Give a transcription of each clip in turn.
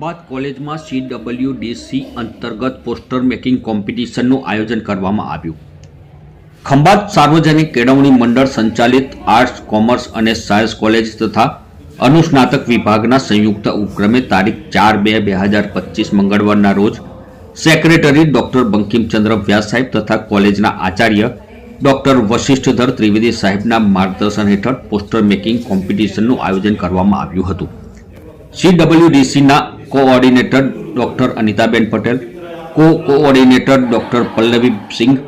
ખંભાત કોલેજમાં સીડબ્લ્યુડીસી અંતર્ગત poster making કોમ્પિટિશનનું આયોજન કરવામાં આવ્યું. ખંભાત સાર્વજનિક કેળવણી મંડળ સંચાલિત આર્ટ્સ, કોમર્સ અને સાયન્સ કોલેજ તથા અનુસ્નાતક વિભાગના સંયુક્ત ઉપક્રમે તારીખ ચાર બે બે હજાર પચીસ મંગળવારના રોજ સેક્રેટરી ડોક્ટર બંકિમચંદ્ર વ્યાસ સાહેબ તથા કોલેજના આચાર્ય ડોક્ટર વશિષ્ઠધર ત્રિવેદી સાહેબના માર્ગદર્શન હેઠળ પોસ્ટર મેકિંગ કોમ્પિટિશનનું આયોજન કરવામાં આવ્યું હતું. સીડબ્લ્યુડીસીના coordinator doctor Anitaben Patel co coordinator doctor Pallavi Singh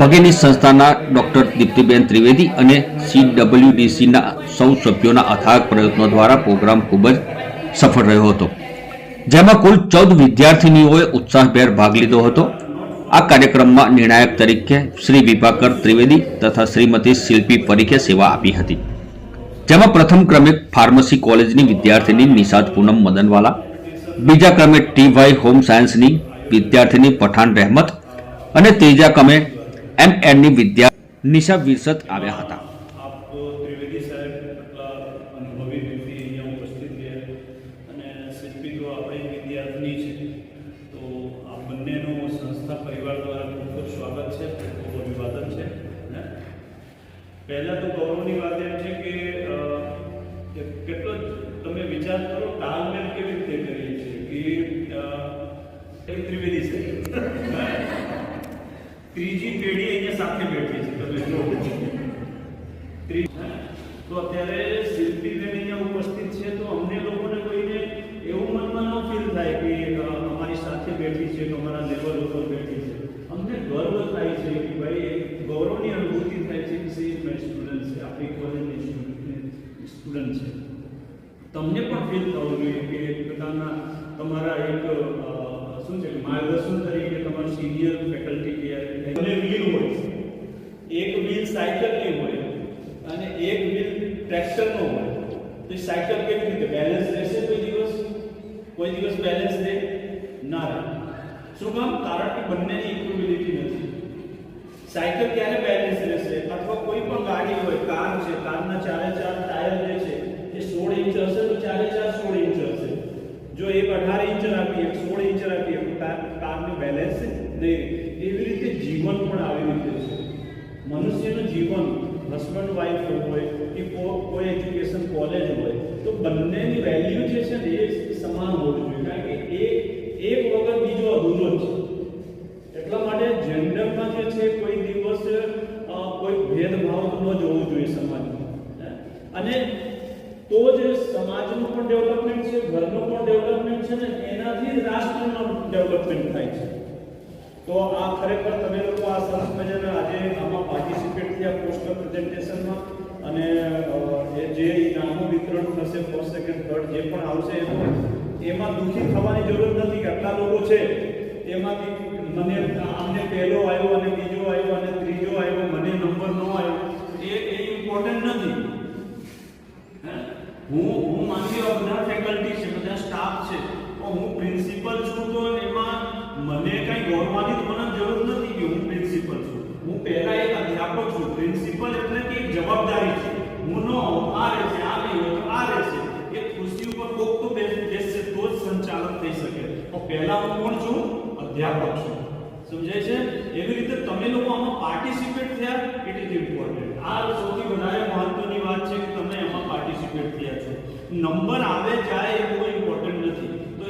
ભગેની સંસ્થાના ડૉક્ટર દીપ્તિબેન ત્રિવેદી અને સીડબ્લ્યુડીસીના સૌ સભ્યોના અથાગ પ્રયત્નો દ્વારા પ્રોગ્રામ ખૂબ જ સફળ રહ્યો હતો. જેમાં કુલ ચૌદ વિદ્યાર્થીનીઓએ ઉત્સાહભેર ભાગ લીધો હતો. આ કાર્યક્રમમાં નિર્ણાયક તરીકે શ્રી વિભાકર ત્રિવેદી તથા શ્રીમતી શિલ્પી પરીખે સેવા આપી હતી. જેમાં પ્રથમ ક્રમે ફાર્મસી કોલેજની વિદ્યાર્થીની નિષાદ પૂનમ મદનવાલા બીજા ક્રમે ટી વાય હોમ સાયન્સની વિદ્યાર્થીની પઠાણ રહેમત અને ત્રીજા ક્રમે એમ એડની વિદ્યા નિશા વિરસત આવ્યા હતા. આપ તો ગૌરવની વાત એમ છે અહીંયા એક ત્રિવેદી છે. ત્રીજી પેઢી અહીંયા સાથે બેઠી છે. તમે જો તો અત્યારે શિલ્પીબેન અહીંયા ઉપસ્થિત છે. તો અમને લોકોને કોઈને એવું મનમાં ન ફીલ થાય કે અમારી સાથે બેઠી છે, કે અમારા લેવલ ઉપર બેઠી છે. અમને ગર્વ થાય છે કે ભાઈ ગૌરવની અનુભૂતિ થાય છે કે સી સ્ટુડન્ટ છે. આપણી કોલેજની સ્ટુડન્ટ છે. તમને પણ ફીલ થવું જોઈએ કે પ્રકારના તમારા એક શું છે માર્ગદર્શન તરીકે તમારું સિનિયર ફેકલ્ટી કે અને વ્હીલ હોય, એક વ્હીલ સાયકલની હોય અને એક વ્હીલ ટ્રેક્ટરનો હોય, તો સાયકલ કેવી રીતે? બેલેન્સ રહેશે કોઈ દિવસ? કોઈ દિવસ બેલેન્સ રહે? ના રહે. શું કામ? કારણ કે બંનેની ઇક્વિબિલિટી નથી. સાયકલ ક્યારે બેલેન્સ રહેશે? અથવા કોઈ પણ ગાડી હોય કાર છે કારના ચારે ચાર ટાયર જે છે એ સોળ ઇંચ હશે તો ચારે ચાર સોળ ઇંચ હશે જો એક અઢાર ઇંચ રાખીએ એક સોળ ઇંચ રાખીએ તો કાર બેલેન્સ નહીં એવી રીતે જીવન પણ આવી રીતે છે. મનુષ્યનું જીવન હસબન્ડ વાઈફ હોય કે કોઈ એજ્યુકેશન કોલેજ હોય, તો બંનેની વેલ્યુ જે છે ને એ સમાન હોવી જોઈએ. કારણ કે એ, એક વગર બીજો અધૂરો છે. એટલા માટે જેન્ડરમાં જે છે કોઈ દિવસ કોઈ ભેદભાવ ન જોવો જોઈએ સમાજમાં. અને તો જ સમાજનું પણ ડેવલપમેન્ટ છે, ઘરનું પણ ડેવલપમેન્ટ છે ને ડેવલપમેન્ટ થાય છે. તો આ ખરેખર તમે લોકો આ સરસ મજાના આજે આમાં પાર્ટિસિપેટ થયા પોસ્ટર પ્રેઝન્ટેશનમાં અને જે નામો વિતરણ થશે ફર્સ્ટ સેકન્ડ થર્ડ જે પણ આવશે એમાં એમાં દુઃખી થવાની જરૂર નથી કે આટલા લોકો છે, એમાંથી મને આમને પહેલો આવ્યો અને બીજો આવ્યો અને ત્રીજો આવ્યો, મને નંબર ન આવ્યો, એ એ ઇમ્પોર્ટન્ટ નથી. હે? હું માની બધા ફેકલ્ટી છે, બધા સ્ટાફ છે. હું પ્રિન્સિપલ છું તો એમાં મને કઈ ગૌરવાની તો મને જરૂર નથી કે હું પ્રિન્સિપલ છું. હું પહેલા એક અધ્યાપક છું. પ્રિન્સિપલ એટલે કે એક જવાબદારી છે. હું નો આ રહેશે આ નહીં તો આ રહેશે એ ખુરશી ઉપર કોક તો બેસશે તો જ સંચાલન થઈ શકે. તો પહેલા હું કોણ છું? અધ્યાપક છું. સમજાય છે? એવી રીતે તમે લોકો આમાં પાર્ટિસિપેટ થયા ઇટ ઇઝ ઇમ્પોર્ટન્ટ આ સૌથી વધારે મહત્વની વાત છે કે તમે એમાં પાર્ટિસિપેટ થયા છો. નંબર આવે જાય એ નથી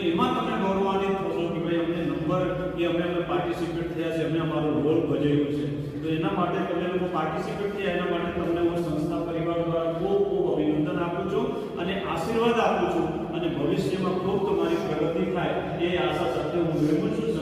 તો એમાં તમે ગૌરવાન્વિત થશો કે ભાઈ અમને નંબર કે અમે અમે પાર્ટિસિપેટ થયા છે અમે અમારો રોલ ભજવ્યો છે. તો એના માટે તમે લોકો પાર્ટિસિપેટ થયા, એના માટે તમને હું સંસ્થા પરિવાર દ્વારા ખૂબ ખૂબ અભિનંદન આપું છું અને આશીર્વાદ આપું છું. અને ભવિષ્યમાં ખૂબ તમારી પ્રગતિ થાય એ આશા સાથે હું મેળવું છું.